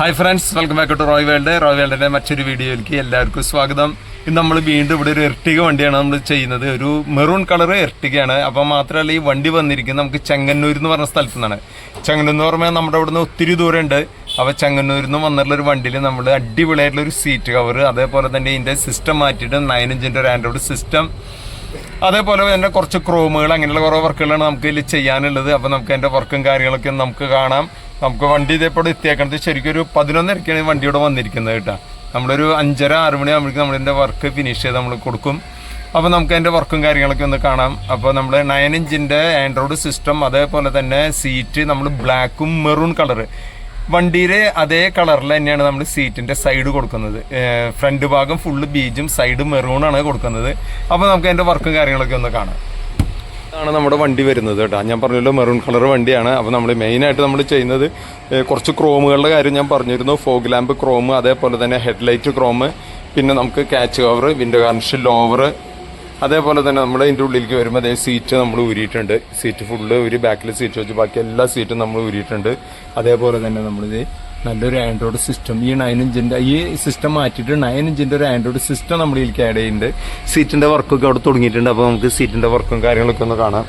Hi friends welcome back to Roy world Roy വേൾഡിന്റെ മറ്റൊരു വീഡിയോയിലേക്ക് എല്ലാവർക്കും സ്വാഗതം. ഇന്ന് നമ്മൾ വീണ്ടും ഇവിടെ ഒരു എർട്ടിക വണ്ടിയാണ് നമ്മൾ ചെയ്യുന്നത്. ഒരു മെറൂൺ കളർ എർട്ടികയാണ് അപ്പോൾ മാത്രമല്ല ഈ വണ്ടി വന്നിരിക്കുന്നത് നമുക്ക് ചെങ്ങന്നൂർ എന്ന് പറഞ്ഞ സ്ഥലത്തു നിന്നാണ്. ചെങ്ങന്നൂർ എന്ന് പറഞ്ഞാൽ നമ്മുടെ അവിടെ നിന്ന് ഒത്തിരി ദൂരമുണ്ട്. അപ്പോൾ ചെങ്ങന്നൂരിൽ നിന്ന് വന്നിട്ടുള്ള ഒരു വണ്ടിയിൽ നമ്മൾ അടിപൊളിയായിട്ടുള്ള ഒരു സീറ്റ് കവർ അതേപോലെ തന്നെ ഇതിന്റെ സിസ്റ്റം മാറ്റിയിട്ട് നയൻ ഇഞ്ചിന്റെ ഒരു ആൻഡ്രോയിഡ് സിസ്റ്റം അതേപോലെ തന്നെ കുറച്ച് ക്രോമുകൾ അങ്ങനെയുള്ള കുറേ വർക്കുകളാണ് നമുക്ക് ഇതിൽ ചെയ്യാനുള്ളത്. അപ്പോൾ നമുക്ക് അതിന്റെ വർക്കും കാര്യങ്ങളൊക്കെ നമുക്ക് കാണാം. നമുക്ക് വണ്ടി ഇതേപോലെ എത്തിയേക്കണത് ശരിക്കും ഒരു പതിനൊന്നരക്കാണ് ഇവിടെ വന്നിരിക്കുന്നത് കേട്ടോ. നമ്മളൊരു അഞ്ചര ആറ് മണി ആകുമ്പോഴേക്കും നമ്മളിതിന്റെ വർക്ക് ഫിനിഷ് ചെയ്ത് നമ്മൾ കൊടുക്കും. അപ്പോൾ നമുക്ക് അതിന്റെ വർക്കും കാര്യങ്ങളൊക്കെ ഒന്ന് കാണാം. അപ്പോൾ നമ്മൾ നയൻ ഇഞ്ചിന്റെ ആൻഡ്രോയിഡ് സിസ്റ്റം അതേപോലെ തന്നെ സീറ്റ് നമ്മൾ ബ്ലാക്കും മെറൂൺ കളറ് വണ്ടിയിലെ അതേ കളറിൽ തന്നെയാണ് നമ്മൾ സീറ്റിന്റെ സൈഡ് കൊടുക്കുന്നത്. ഫ്രണ്ട് ഭാഗം ഫുള്ള് ബീജും സൈഡ് മെറൂൺ ആണ് കൊടുക്കുന്നത്. അപ്പോൾ നമുക്ക് അതിന്റെ വർക്കും കാര്യങ്ങളൊക്കെ ഒന്ന് കാണാം. ഇതാണ് നമ്മുടെ വണ്ടി വരുന്നത് കേട്ടോ. ഞാൻ പറഞ്ഞല്ലോ മെറൂൺ കളർ വണ്ടിയാണ്. അപ്പോൾ നമ്മൾ മെയിനായിട്ട് നമ്മൾ ചെയ്യുന്നത് കുറച്ച് ക്രോമുകളുടെ കാര്യം ഞാൻ പറഞ്ഞിരുന്നു. ഫോഗ് ലാമ്പ് ക്രോം അതേപോലെ തന്നെ ഹെഡ്ലൈറ്റ് ക്രോം പിന്നെ നമുക്ക് catch cover window garnish lower അതേപോലെ തന്നെ നമ്മൾ ഇതിന്റെ ഉള്ളിലേക്ക് വരുമ്പോൾ അതേ സീറ്റ് നമ്മൾ ഊരിയിട്ടുണ്ട്. സീറ്റ് ഫുള്ള് ഒരു ബാക്കിൽ സീറ്റ് വെച്ച് ബാക്കി എല്ലാ സീറ്റും നമ്മൾ ഊരിയിട്ടുണ്ട്. അതേപോലെ തന്നെ നമ്മളിത് നല്ലൊരു ആൻഡ്രോയിഡ് സിസ്റ്റം ഈ നയൻ ഇഞ്ചിന്റെ ഈ സിസ്റ്റം മാറ്റിയിട്ട് നയൻ ഇഞ്ചിന്റെ ഒരു ആൻഡ്രോയിഡ് സിസ്റ്റം നമ്മളിലേക്ക് ആഡ് ചെയ്യുന്നുണ്ട്. സീറ്റിന്റെ വർക്കൊക്കെ അവിടെ തുടങ്ങിയിട്ടുണ്ട്. അപ്പോൾ നമുക്ക് സീറ്റിന്റെ വർക്കും കാര്യങ്ങളൊക്കെ ഒന്ന് കാണാം.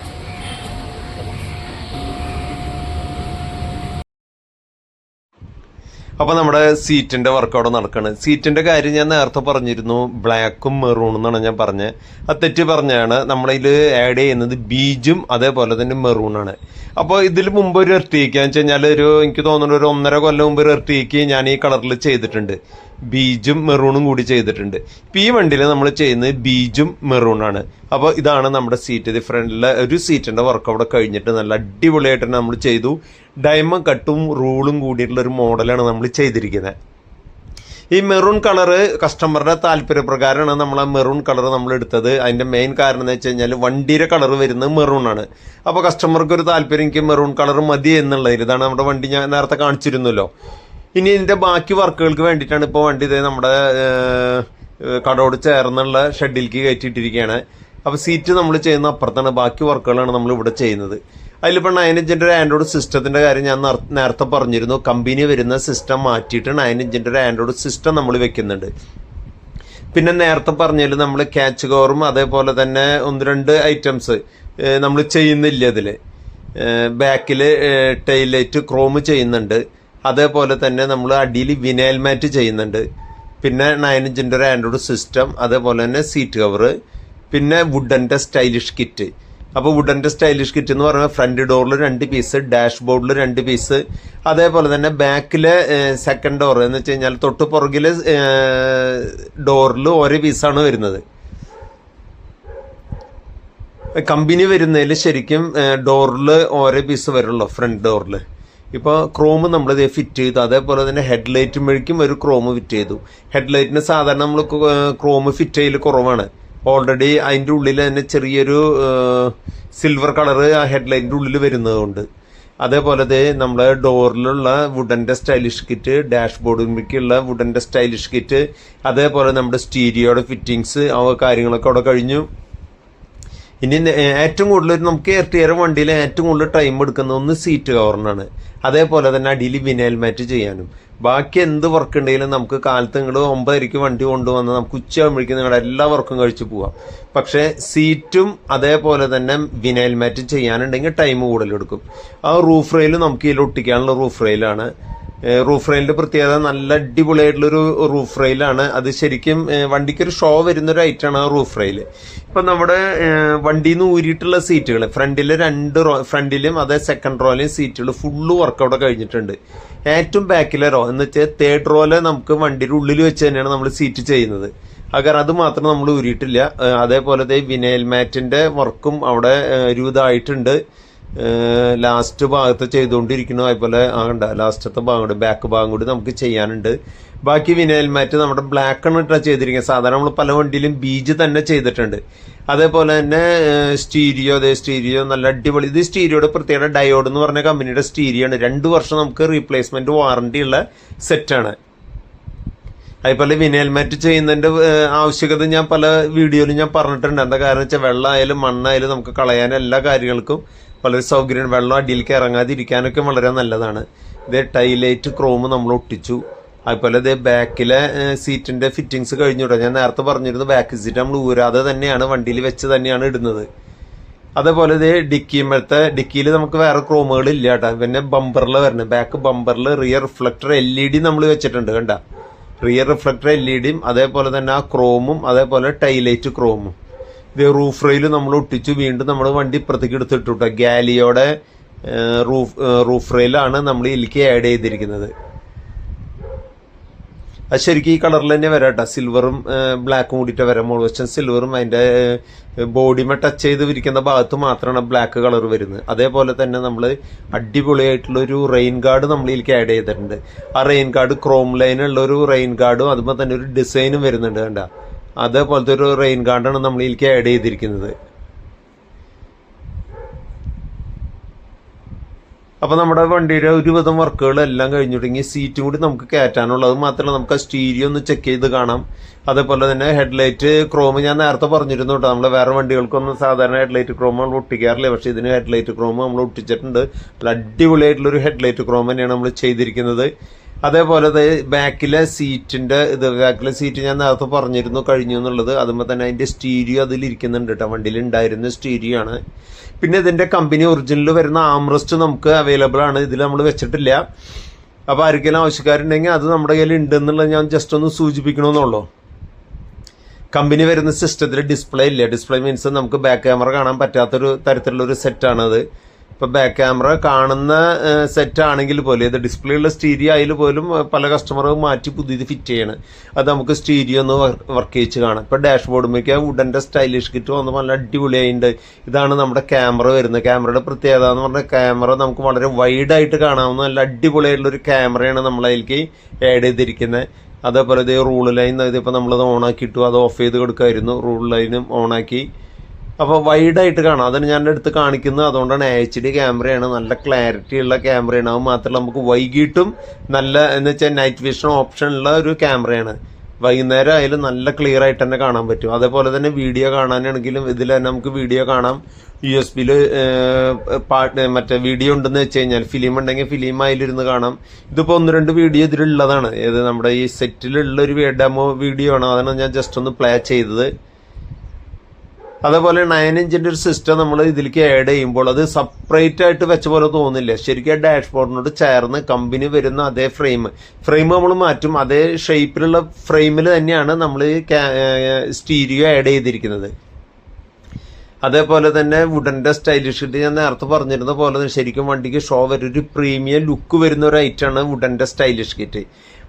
അപ്പൊ നമ്മുടെ സീറ്റിന്റെ വർക്ക് അവിടെ നടക്കാണ്. സീറ്റിന്റെ കാര്യം ഞാൻ നേരത്തെ പറഞ്ഞിരുന്നു. ബ്ലാക്കും മെറൂണും എന്നാണ് ഞാൻ പറഞ്ഞത്. അത് തെറ്റ് പറഞ്ഞാണ് നമ്മളതിൽ ആഡ് ചെയ്യുന്നത് ബീജും അതേപോലെ തന്നെ മെറൂൺ ആണ് അപ്പോൾ ഇതിൽ മുമ്പ് ഒരു എർട്ടിക്ക് എന്ന് വെച്ച് കഴിഞ്ഞാൽ ഒരു എനിക്ക് തോന്നുന്നു ഒരു ഒന്നര കൊല്ലം മുമ്പ് ഒരു ഞാൻ ഈ കളറിൽ ചെയ്തിട്ടുണ്ട്. ബീജും മെറൂണും കൂടി ചെയ്തിട്ടുണ്ട്. ഇപ്പം ഈ വണ്ടിയിൽ നമ്മൾ ചെയ്യുന്നത് ബീജും മെറൂണാണ്. അപ്പോൾ ഇതാണ് നമ്മുടെ സീറ്റ് ഇത് ഫ്രണ്ടിലെ ഒരു സീറ്റിന്റെ വർക്ക് അവിടെ കഴിഞ്ഞിട്ട് നല്ല അടിപൊളിയായിട്ട് നമ്മൾ ചെയ്തു. ഡയമണ്ട് കട്ടും റൂളും കൂടിയിട്ടുള്ള ഒരു മോഡലാണ് നമ്മൾ ചെയ്തിരിക്കുന്നത് ഈ മെറൂൺ കളറ് കസ്റ്റമറുടെ താല്പര്യപ്രകാരമാണ് നമ്മൾ ആ മെറൂൺ കളർ നമ്മൾ എടുത്തത്. അതിന്റെ മെയിൻ കാരണം എന്ന് വെച്ച് കഴിഞ്ഞാൽ വണ്ടിയുടെ കളർ വരുന്നത് മെറൂൺ ആണ്. അപ്പോൾ കസ്റ്റമർക്ക് ഒരു താല്പര്യം എനിക്ക് മെറൂൺ കളർ മതി എന്നുള്ളതിൽ ഇതാണ് നമ്മുടെ വണ്ടി ഞാൻ നേരത്തെ കാണിച്ചിരുന്നല്ലോ. ഇനി ഇതിന്റെ ബാക്കി വർക്കുകൾക്ക് വേണ്ടിയിട്ടാണ് ഇപ്പോൾ വണ്ടി ഇത് നമ്മുടെ ഏഹ്, ചേർന്നുള്ള ഷെഡിലേക്ക് കയറ്റിയിട്ടിരിക്കുകയാണ്. അപ്പോൾ സീറ്റ് നമ്മൾ ചെയ്യുന്ന അപ്പുറത്താണ്. ബാക്കി വർക്കുകളാണ് നമ്മൾ ഇവിടെ ചെയ്യുന്നത്. അതിലിപ്പോൾ നയൻ ഇഞ്ചിന്റെ ഒരു ആൻഡ്രോയിഡ് സിസ്റ്റത്തിന്റെ കാര്യം ഞാൻ നേരത്തെ പറഞ്ഞിരുന്നു. കമ്പനി വരുന്ന സിസ്റ്റം മാറ്റിയിട്ട് നയൻ ഇഞ്ചിന്റെ ഒരു ആൻഡ്രോയിഡ് സിസ്റ്റം നമ്മൾ വെക്കുന്നുണ്ട്. പിന്നെ നേരത്തെ പറഞ്ഞതിൽ നമ്മൾ ക്യാച്ച് കവറും അതേപോലെ തന്നെ ഒന്ന് രണ്ട് ഐറ്റംസ് നമ്മൾ ചെയ്യുന്നില്ല ഇതിൽ ബാക്കിൽ ടൈലൈറ്റ് ക്രോം ചെയ്യുന്നുണ്ട്. അതേപോലെ തന്നെ നമ്മൾ അടിയിൽ വിനയൽ മാറ്റ് ചെയ്യുന്നുണ്ട്. പിന്നെ നയൻ ഇഞ്ചിന്റെ ഒരു ആൻഡ്രോയിഡ് സിസ്റ്റം അതേപോലെ തന്നെ സീറ്റ് കവറ് പിന്നെ വുഡന്റെ സ്റ്റൈലിഷ് കിറ്റ് അപ്പോൾ വുഡന്റെ സ്റ്റൈലിഷ് കിറ്റ് എന്ന് പറയുന്നത് ഫ്രണ്ട് ഡോറിൽ രണ്ട് പീസ് ഡാഷ് ബോർഡിൽ രണ്ട് പീസ് അതേപോലെ തന്നെ ബാക്കിലെ സെക്കൻഡ് ഡോർ എന്ന് വെച്ച് കഴിഞ്ഞാൽ തൊട്ട് പുറകിലെ ഡോറിൽ ഓരോ പീസാണ് വരുന്നത്. കമ്പനി വരുന്നതിൽ ശരിക്കും ഡോറിൽ ഓരോ പീസ് വരുള്ളൂ ഫ്രണ്ട് ഡോറിൽ ഇപ്പോൾ ക്രോം നമ്മൾ ഇതേ ഫിറ്റ് ചെയ്തു. അതേപോലെ തന്നെ ഹെഡ് ലൈറ്റ് മെഴിക്കും ഒരു ക്രോം ഫിറ്റ് ചെയ്തു. ഹെഡ് ഹെഡ്ലൈറ്റിന് സാധാരണ നമ്മൾ ക്രോം ഫിറ്റ് ചെയ്യൽ കുറവാണ്. ഓൾറെഡി അതിന്റെ ഉള്ളിൽ തന്നെ ചെറിയൊരു സിൽവർ കളർ ആ ഹെഡ്ലൈറ്റിന്റെ ഉള്ളിൽ വരുന്നതുകൊണ്ട്. അതേപോലെ നമ്മളെ ഡോറിലുള്ള വുഡന്റെ സ്റ്റൈലിഷ് കിറ്റ് ഡാഷ് ബോർഡിലേക്കുള്ള വുഡന്റെ സ്റ്റൈലിഷ് കിറ്റ് അതേപോലെ നമ്മുടെ സ്റ്റീരിയോയുടെ ഫിറ്റിങ്സ് ആ കാര്യങ്ങളൊക്കെ അവിടെ കഴിഞ്ഞു. ഇനി ഏറ്റവും കൂടുതൽ നമുക്ക് എർട്ടിയർ വണ്ടിയിൽ ഏറ്റവും കൂടുതൽ ടൈം എടുക്കുന്ന ഒന്ന് സീറ്റ് കവറിനാണ് അതേപോലെ തന്നെ അടിയിൽ വിനയൽ മാറ്റ് ചെയ്യാനും. ബാക്കി എന്ത് വർക്ക് ഉണ്ടെങ്കിലും നമുക്ക് കാലത്ത് നിങ്ങൾ ഒമ്പതരയ്ക്ക് വണ്ടി കൊണ്ടുവന്ന് നമുക്ക് ഉച്ചയാകുമ്പോഴേക്കും നിങ്ങളുടെ എല്ലാ വർക്കും കഴിച്ച് പോവാം. പക്ഷേ സീറ്റും അതേപോലെ തന്നെ വിനയൽ മാറ്റ് ചെയ്യാനുണ്ടെങ്കിൽ ടൈം കൂടുതലെടുക്കും ആ റൂഫ് റെയിൽ നമുക്ക് ഇതിൽ ഒട്ടിക്കാനുള്ള റൂഫ് റെയിലാണ് റൂഫ് റെയിലിന്റെ പ്രത്യേകത നല്ല അടിപൊളിയായിട്ടുള്ളൊരു റൂഫ് റെയിലാണ് അത് ശരിക്കും വണ്ടിക്കൊരു ഷോ വരുന്ന ഒരു ഐറ്റാണ് ആ റൂഫ് റെയിൽ ഇപ്പൊ നമ്മുടെ വണ്ടിയിൽ നിന്ന് ഊരിയിട്ടുള്ള സീറ്റുകൾ ഫ്രണ്ടിൽ രണ്ട് റോ ഫ്രണ്ടിലും അതേ സെക്കൻഡ് റോയിലും സീറ്റുകൾ ഫുള്ള് വർക്കൗട്ട് കഴിഞ്ഞിട്ടുണ്ട്. ഏറ്റവും ബാക്കിലെ റോ എന്ന് വെച്ചാൽ തേർഡ് റോയിൽ നമുക്ക് വണ്ടിയുടെ ഉള്ളിൽ വെച്ച് തന്നെയാണ് നമ്മൾ സീറ്റ് ചെയ്യുന്നത്. അകർ അത് മാത്രം നമ്മൾ ഊരിയിട്ടില്ല അതേപോലത്തെ അതേപോലെ വിനയൽ മാറ്റിന്റെ വർക്കും അവിടെ ഇതായിട്ടുണ്ട് ലാസ്റ്റ് ഭാഗത്ത് ചെയ്തുകൊണ്ടിരിക്കുന്നു അതുപോലെ ആ കണ്ട ലാസ്റ്റത്തെ ഭാഗം കൂടി ബാക്ക് ഭാഗം കൂടി നമുക്ക് ചെയ്യാനുണ്ട്. ബാക്കി വിനയൽ മാറ്റ് നമ്മുടെ ബ്ലാക്ക് ആണ് ഇട്ടാ ചെയ്തിരിക്കുന്നത്. സാധാരണ നമ്മൾ പല വണ്ടിയിലും ബീജ് തന്നെ ചെയ്തിട്ടുണ്ട്. അതേപോലെ തന്നെ സ്റ്റീരിയോ അതേ സ്റ്റീരിയോ നല്ല അടിപൊളി. ഇത് സ്റ്റീരിയോയുടെ പ്രത്യേക ഡയോഡ് എന്ന് പറഞ്ഞ കമ്പനിയുടെ സ്റ്റീരിയോ ആണ്. രണ്ട് വർഷം നമുക്ക് റീപ്ലേസ്മെന്റ് വാറണ്ടി ഉള്ള സെറ്റാണ് അതുപോലെ വിനയൽ മാറ്റ് ചെയ്യുന്നതിന്റെ ആവശ്യകത ഞാൻ പല വീഡിയോയിലും ഞാൻ പറഞ്ഞിട്ടുണ്ട്. എന്താ കാരണം വെച്ചാൽ വെള്ളമായാലും മണ്ണായാലും നമുക്ക് കളയാൻ എല്ലാ കാര്യങ്ങൾക്കും വളരെ സൗകര്യം. വെള്ളം അടിയിലേക്ക് ഇറങ്ങാതിരിക്കാനൊക്കെ വളരെ നല്ലതാണ്. ഇത് ടൈലൈറ്റ് ക്രോം നമ്മൾ ഒട്ടിച്ചു. അതുപോലെ ഇത് ബാക്കിലെ സീറ്റിന്റെ ഫിറ്റിങ്സ് കഴിഞ്ഞു ഞാൻ നേരത്തെ പറഞ്ഞിരുന്നു ബാക്ക് സീറ്റ് നമ്മൾ ഊരാതെ തന്നെയാണ് വണ്ടിയിൽ വെച്ച് തന്നെയാണ് ഇടുന്നത്. അതേപോലെ ഇത് ഡിക്കിയുമ്പോഴത്തെ ഡിക്കിയിൽ നമുക്ക് വേറെ ക്രോമുകൾ ഇല്ല കേട്ടോ. പിന്നെ ബമ്പറിൽ വരുന്നത്. Back ബമ്പറിൽ rear reflector L E D നമ്മൾ വെച്ചിട്ടുണ്ട് കണ്ട. റിയർ റിഫ്ലക്ടർ എൽ ഇ ഡിയും അതേപോലെ തന്നെ ആ ക്രോമും അതേപോലെ ടൈലൈറ്റ് ക്രോമും ഇത് റൂഫ് റെയിൽ നമ്മൾ ഒട്ടിച്ചു വീണ്ടും നമ്മൾ വണ്ടി ഇപ്പുറത്തേക്ക് എടുത്തിട്ടു ഗാലിയോടെ റൂഫ് റൂഫ് റെയിലാണ് നമ്മൾ ഇതിലേക്ക് ആഡ് ചെയ്തിരിക്കുന്നത്. അത് ശരിക്കും ഈ കളറിൽ തന്നെ വരാം കേട്ടോ. സിൽവറും ബ്ലാക്കും കൂടിയിട്ട് വരാം. മോൾ വെസ്റ്റൻ സിൽവറും അതിന്റെ ബോഡിമേ ടച്ച് ചെയ്ത് വിരിക്കുന്ന ഭാഗത്ത് മാത്രമാണ് ബ്ലാക്ക് കളർ വരുന്നത്. അതേപോലെ തന്നെ നമ്മൾ അടിപൊളിയായിട്ടുള്ള ഒരു റെയിൻ ഗാർഡ് നമ്മൾ ഇതിലേക്ക് ആഡ് ചെയ്തിട്ടുണ്ട്. ആ റെയിൻ ഗാർഡ് ക്രോം ലൈനുള്ള ഒരു റെയിൻ ഗാർഡും അതുപോലെ തന്നെ ഒരു ഡിസൈനും വരുന്നുണ്ട് കണ്ട. അതേപോലത്തെ ഒരു റെയിൻ ഗാർഡാണ് നമ്മൾ ഇതിലേക്ക് ആഡ് ചെയ്തിരിക്കുന്നത്. അപ്പൊ നമ്മുടെ വണ്ടിയുടെ ഒരുവിധം വർക്കുകൾ എല്ലാം കഴിഞ്ഞിട്ടുണ്ടെങ്കിൽ സീറ്റും കൂടി നമുക്ക് കയറ്റാനുള്ളത് മാത്രമല്ല നമുക്ക് ആ സ്റ്റീരിയോ ഒന്ന് ചെക്ക് ചെയ്ത് കാണാം. അതേപോലെ തന്നെ ഹെഡ്ലൈറ്റ് ക്രോം ഞാൻ നേരത്തെ പറഞ്ഞിരുന്നു കേട്ടോ. നമ്മൾ വേറെ വണ്ടികൾക്കൊന്നും സാധാരണ ഹെഡ്ലൈറ്റ് ക്രോം നമ്മൾ ഒട്ടിക്കാറില്ല. പക്ഷെ ഇതിന് ഹെഡ്ലൈറ്റ് ക്രോം നമ്മൾ ഒട്ടിച്ചിട്ടുണ്ട്. നല്ല അടിപൊളിയായിട്ടുള്ള ഒരു ഹെഡ്ലൈറ്റ് ക്രോം തന്നെയാണ് നമ്മൾ ചെയ്തിരിക്കുന്നത്. അതേപോലെ ബാക്കിലെ സീറ്റിന്റെ ഇത് ബാക്കിലെ സീറ്റ് ഞാൻ നേരത്തെ പറഞ്ഞിരുന്നു കഴിഞ്ഞു എന്നുള്ളത്. അതുമ്പോൾ തന്നെ അതിന്റെ സ്റ്റീരിയോ അതിലിരിക്കുന്നുണ്ട് കേട്ടോ. വണ്ടിയിൽ ഉണ്ടായിരുന്ന സ്റ്റീരിയോ ആണ്. പിന്നെ ഇതിന്റെ കമ്പനി ഒറിജിനൽ വരുന്ന ആംറസ്റ്റ് നമുക്ക് അവൈലബിൾ ആണ്. ഇതിൽ നമ്മൾ വെച്ചിട്ടില്ല. അപ്പോൾ ആർക്കെങ്കിലും ആവശ്യക്കാരുണ്ടെങ്കിൽ അത് നമ്മുടെ കയ്യിൽ ഉണ്ട് എന്നുള്ളത് ഞാൻ ജസ്റ്റ് ഒന്ന് സൂചിപ്പിക്കണമെന്നുള്ളൂ. കമ്പനി വരുന്ന സിസ്റ്റത്തിൽ ഡിസ്പ്ലേ ഇല്ല. ഡിസ്പ്ലേ മീൻസ് നമുക്ക് ബാക്ക് ക്യാമറ കാണാൻ പറ്റാത്തൊരു തരത്തിലുള്ള ഒരു സെറ്റാണത് ഇപ്പൊ ബാക്ക് ക്യാമറ കാണുന്ന സെറ്റ് ആണെങ്കിൽ പോലും ഇത് ഡിസ്പ്ലേ ഉള്ള സ്റ്റീരിയോ ആയാലും പോലും പല കസ്റ്റമറും മാറ്റി പുതിയത് ഫിറ്റ് ചെയ്യണം. അത് നമുക്ക് സ്റ്റീരിയോ ഒന്ന് വർക്ക് ചെയ്ച്ച് കാണാം. ഇപ്പൊ ഡാഷ്ബോർഡുമേക്ക് വുഡന്റെ സ്റ്റൈലിഷ് കിറ്റ് വന്ന് നല്ല അടിപൊളിയായിട്ടുണ്ട് ഇതാണ് നമ്മുടെ ക്യാമറ വരുന്നത്. ക്യാമറയുടെ പ്രത്യേകത എന്ന് പറഞ്ഞാൽ ക്യാമറ നമുക്ക് വളരെ വൈഡ് ആയിട്ട് കാണാവുന്ന നല്ല അടിപൊളിയായിട്ടുള്ള ഒരു ക്യാമറയാണ് നമ്മളതിലേക്ക് ആഡ് ചെയ്തിരിക്കുന്നത് അതേപോലെ ഇത് റൂൾ ലൈൻ ഇതിപ്പോൾ നമ്മളത് ഓണാക്കി ഇട്ടു അത് ഓഫ് ചെയ്ത് കൊടുക്കുമായിരുന്നു റൂൾ ലൈനും ഓണാക്കി അപ്പോൾ വൈഡായിട്ട് കാണാം. അതിന് ഞാൻ എടുത്ത് കാണിക്കുന്നത്. അതുകൊണ്ടാണ് എച്ച് ഡി ക്യാമറയാണ് നല്ല ക്ലാരിറ്റി ഉള്ള ക്യാമറയാണ് അത് മാത്രമല്ല നമുക്ക് വൈകിട്ടും നല്ല എന്ന് വെച്ചാൽ നൈറ്റ് വിഷൻ ഓപ്ഷൻ ഉള്ള ഒരു ക്യാമറയാണ് വൈകുന്നേരം ആയാലും നല്ല ക്ലിയർ ആയിട്ട് തന്നെ കാണാൻ പറ്റും. അതേപോലെ തന്നെ വീഡിയോ കാണാനാണെങ്കിലും ഇതിൽ തന്നെ നമുക്ക് വീഡിയോ കാണാം. യു എസ് ബിയിൽ പാട്ട് മറ്റേ വീഡിയോ ഉണ്ടെന്ന് വെച്ച് കഴിഞ്ഞാൽ ഫിലിം ഉണ്ടെങ്കിൽ ഫിലിം അതിലിരുന്ന് കാണാം. ഇതിപ്പോൾ ഒന്ന് രണ്ട് വീഡിയോ ഇതിലുള്ളതാണ്. ഏത് നമ്മുടെ ഈ സെറ്റിലുള്ള ഒരു ഡെമോ വീഡിയോ ആണ്. അതാണ് ഞാൻ ജസ്റ്റ് ഒന്ന് പ്ലേ ചെയ്തത്. അതേപോലെ നയൻ ഇഞ്ചിന്റെ ഒരു സിസ്റ്റം നമ്മൾ ഇതിലേക്ക് ആഡ് ചെയ്യുമ്പോൾ അത് സെപ്പറേറ്റ് ആയിട്ട് വെച്ച പോലെ തോന്നില്ല ശരിക്കും ഡാഷ്ബോർഡിനോട് ചേർന്ന് കമ്പനി വരുന്ന അതേ ഫ്രെയിം ഫ്രെയിം നമ്മൾ മാറ്റും. അതേ ഷേപ്പിലുള്ള ഫ്രെയിമിൽ തന്നെയാണ് നമ്മൾ സ്റ്റീരിയോ ആഡ് ചെയ്തിരിക്കുന്നത്. അതേപോലെ തന്നെ വുഡന്റെ സ്റ്റൈലിഷ് ഞാൻ നേരത്തെ പറഞ്ഞിരുന്ന പോലെ തന്നെ ശരിക്കും വണ്ടിക്ക് ഷോ വരും ഒരു പ്രീമിയം ലുക്ക് വരുന്ന ഒരു ഐറ്റം ആണ് വുഡന്റെ സ്റ്റൈലിഷ് കിറ്റ്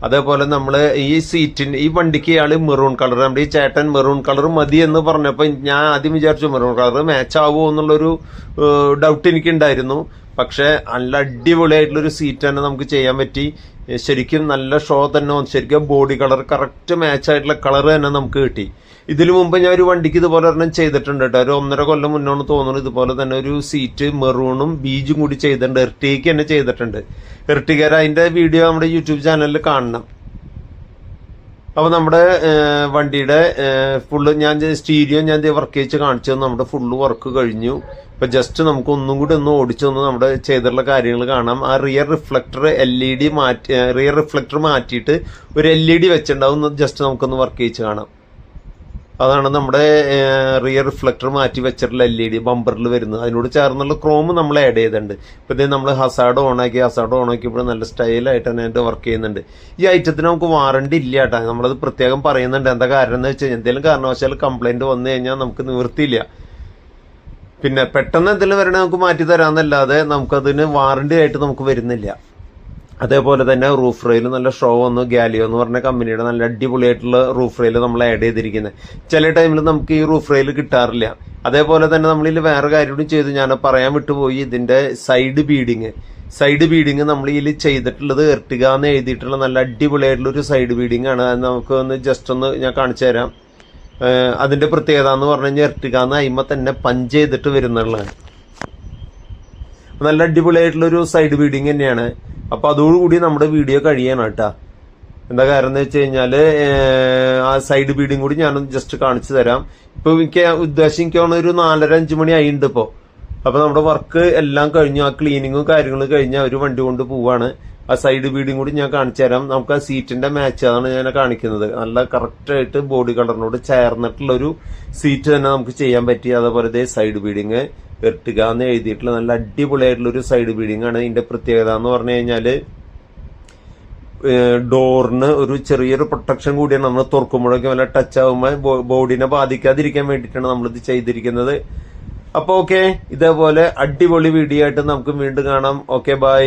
അതേപോലെ നമ്മൾ ഈ സീറ്റിന് ഈ വണ്ടിക്ക് ഇയാൾ മെറൂൺ കളർ നമ്മുടെ ഈ ചേട്ടൻ മെറൂൺ കളർ മതി എന്ന് പറഞ്ഞപ്പോൾ ഞാൻ ആദ്യം വിചാരിച്ചു മെറൂൺ കളർ മാച്ച് ആവുമോ എന്നുള്ളൊരു ഡൗട്ട് എനിക്കുണ്ടായിരുന്നു. പക്ഷേ നല്ല അടിപൊളിയായിട്ടുള്ളൊരു സീറ്റ് തന്നെ നമുക്ക് ചെയ്യാൻ പറ്റി. ശരിക്കും നല്ല ഷോ തന്നെ. ശരിക്കും ബോഡി കളർ കറക്റ്റ് മാച്ച് ആയിട്ടുള്ള കളർ തന്നെ നമുക്ക് കിട്ടി. ഇതിനു മുമ്പ് ഞാൻ ഒരു വണ്ടിക്ക് ഇതുപോലെ ഒരെണ്ണം ചെയ്തിട്ടുണ്ട് കേട്ടോ. ഒരു ഒന്നര കൊല്ലം മുന്നോട്ട് തോന്നുന്നു ഇതുപോലെ തന്നെ ഒരു സീറ്റ് മെറൂണും ബീജും കൂടി ചെയ്തിട്ടുണ്ട്. എർട്ടിക്ക് തന്നെ ചെയ്തിട്ടുണ്ട്. എർട്ടിക്കാർ അതിന്റെ വീഡിയോ നമ്മുടെ യൂട്യൂബ് ചാനലിൽ കാണണം. അപ്പൊ നമ്മുടെ വണ്ടിയുടെ ഫുള്ള് ഞാൻ സ്റ്റീരിയോ ഞാൻ വർക്ക് ചെയ്ച്ച് കാണിച്ചു. നമ്മുടെ ഫുള്ള് വർക്ക് കഴിഞ്ഞു. ഇപ്പൊ ജസ്റ്റ് നമുക്ക് ഒന്നും കൂടി ഒന്ന് ഓടിച്ചൊന്ന് നമ്മുടെ ചെയ്തിട്ടുള്ള കാര്യങ്ങൾ കാണാം. ആ rear reflector L E D മാറ്റി റിയർ റിഫ്ലക്ടർ മാറ്റിയിട്ട് ഒരു എൽ ഇ ഡി വെച്ചിട്ടുണ്ടാവും ജസ്റ്റ് നമുക്കൊന്ന് വർക്ക് ചെയ്ച്ച് കാണാം. അതാണ് നമ്മുടെ റിയർ റിഫ്ലക്ടർ മാറ്റി വെച്ചിട്ടുള്ള എൽ ഇ ഡി ബമ്പറിൽ വരുന്നത്. അതിനോട് ചേർന്നുള്ള ക്രോം നമ്മൾ ആഡ് ചെയ്തിട്ടുണ്ട്. ഇപ്പം ഇതേ നമ്മൾ ഹസാഡ് ഓൺ ആക്കി ഹസാഡ് ഓൺ ആക്കിയപ്പോൾ നല്ല സ്റ്റൈലായിട്ട് തന്നെ അതിന്റെ വർക്ക് ചെയ്യുന്നുണ്ട്. ഈ ഐറ്റത്തിന് നമുക്ക് വാറണ്ടി ഇല്ല കേട്ടോ. നമ്മളത് പ്രത്യേകം പറയുന്നുണ്ട്. എന്താ കാരണം എന്ന് വെച്ച് കഴിഞ്ഞാൽ എന്തെങ്കിലും കാരണവശാൽ കംപ്ലയിന്റ് വന്നു കഴിഞ്ഞാൽ നമുക്ക് നിവൃത്തിയില്ല. പിന്നെ പെട്ടെന്ന് എന്തെങ്കിലും വരണേ നമുക്ക് മാറ്റി തരാന്നല്ലാതെ നമുക്കതിന് വാറണ്ടി ആയിട്ട് നമുക്ക് വരുന്നില്ല. അതേപോലെ തന്നെ റൂഫ് റെയിൽ നല്ല ഷോ വന്നു. ഗാലിയോ എന്ന് പറഞ്ഞ കമ്പനിയുടെ നല്ല അടിപൊളിയായിട്ടുള്ള റൂഫ് റെയിൽ നമ്മൾ ആഡ് ചെയ്തിരിക്കുന്നത് ചില ടൈമിൽ നമുക്ക് ഈ റൂഫ് റെയിൽ കിട്ടാറില്ല. അതേപോലെ തന്നെ നമ്മളിൽ വേറെ കാര്യം കൂടി ചെയ്തു. ഞാൻ പറയാൻ വിട്ടുപോയി. ഇതിന്റെ സൈഡ് ബീഡിങ് സൈഡ് ബീഡിങ് നമ്മൾ ഇതിൽ ചെയ്തിട്ടുള്ളത് എർട്ടിക എന്ന് എഴുതിയിട്ടുള്ള നല്ല അടിപൊളിയായിട്ടുള്ള ഒരു സൈഡ് ബീഡിങ് ആണ്. അത് നമുക്ക് ഒന്ന് ജസ്റ്റ് ഒന്ന് ഞാൻ കാണിച്ചു തരാം. ഏഹ് അതിന്റെ പ്രത്യേകത എന്ന് പറഞ്ഞു കഴിഞ്ഞാൽ എർട്ടിക എന്ന് അയിമ തന്നെ പഞ്ച് ചെയ്തിട്ട് വരുന്നുള്ളതാണ് നല്ല അടിപൊളിയായിട്ടുള്ളൊരു സൈഡ് ബീഡിങ് തന്നെയാണ്. അപ്പൊ അതോടുകൂടി നമ്മുടെ വീഡിയോ കഴിയണം കേട്ടാ. എന്താ കാരണം എന്ന് വെച്ച് കഴിഞ്ഞാൽ ആ സൈഡ് ബീഡിങ് കൂടി ഞാൻ ജസ്റ്റ് കാണിച്ചു തരാം. ഇപ്പൊ എനിക്ക് ഉദ്ദേശം എനിക്കാണ് ഒരു നാലര അഞ്ചു മണി ആയിട്ടുണ്ട് ഇപ്പോ. അപ്പൊ നമ്മുടെ വർക്ക് എല്ലാം കഴിഞ്ഞു ആ ക്ലീനിങ്ങും കാര്യങ്ങളും കഴിഞ്ഞ ഒരു വണ്ടി കൊണ്ട് പോവാണ്. ആ സൈഡ് ബീഡും കൂടി ഞാൻ കാണിച്ചു തരാം. നമുക്ക് ആ സീറ്റിന്റെ മാച്ച് അതാണ് ഞാൻ കാണിക്കുന്നത്. നല്ല കറക്റ്റ് ആയിട്ട് ബോഡി കളറിനോട് ചേർന്നിട്ടുള്ള ഒരു സീറ്റ് തന്നെ നമുക്ക് ചെയ്യാൻ പറ്റി. അതേപോലെ ഇതേ സൈഡ് ബീഡിങ് എർട്ടിക എന്ന് എഴുതിയിട്ടുള്ള നല്ല അടിപൊളിയായിട്ടുള്ള ഒരു സൈഡ് ബീഡിങ് ആണ്. ഇതിന്റെ പ്രത്യേകത എന്ന് പറഞ്ഞു കഴിഞ്ഞാൽ ഡോറിന് ഒരു ചെറിയൊരു പ്രൊട്ടക്ഷൻ കൂടിയാണ്. നമ്മൾ തുറക്കുമ്പോഴൊക്കെ വല്ല ടച്ച് ആകുമ്പോൾ ബോഡിനെ ബാധിക്കാതിരിക്കാൻ വേണ്ടിയിട്ടാണ് നമ്മളിത് ചെയ്തിരിക്കുന്നത്. അപ്പോൾ ഓക്കെ ഇതേപോലെ അടിപൊളി വീഡിയോ ആയിട്ട് നമുക്ക് വീണ്ടും കാണാം. Okay bye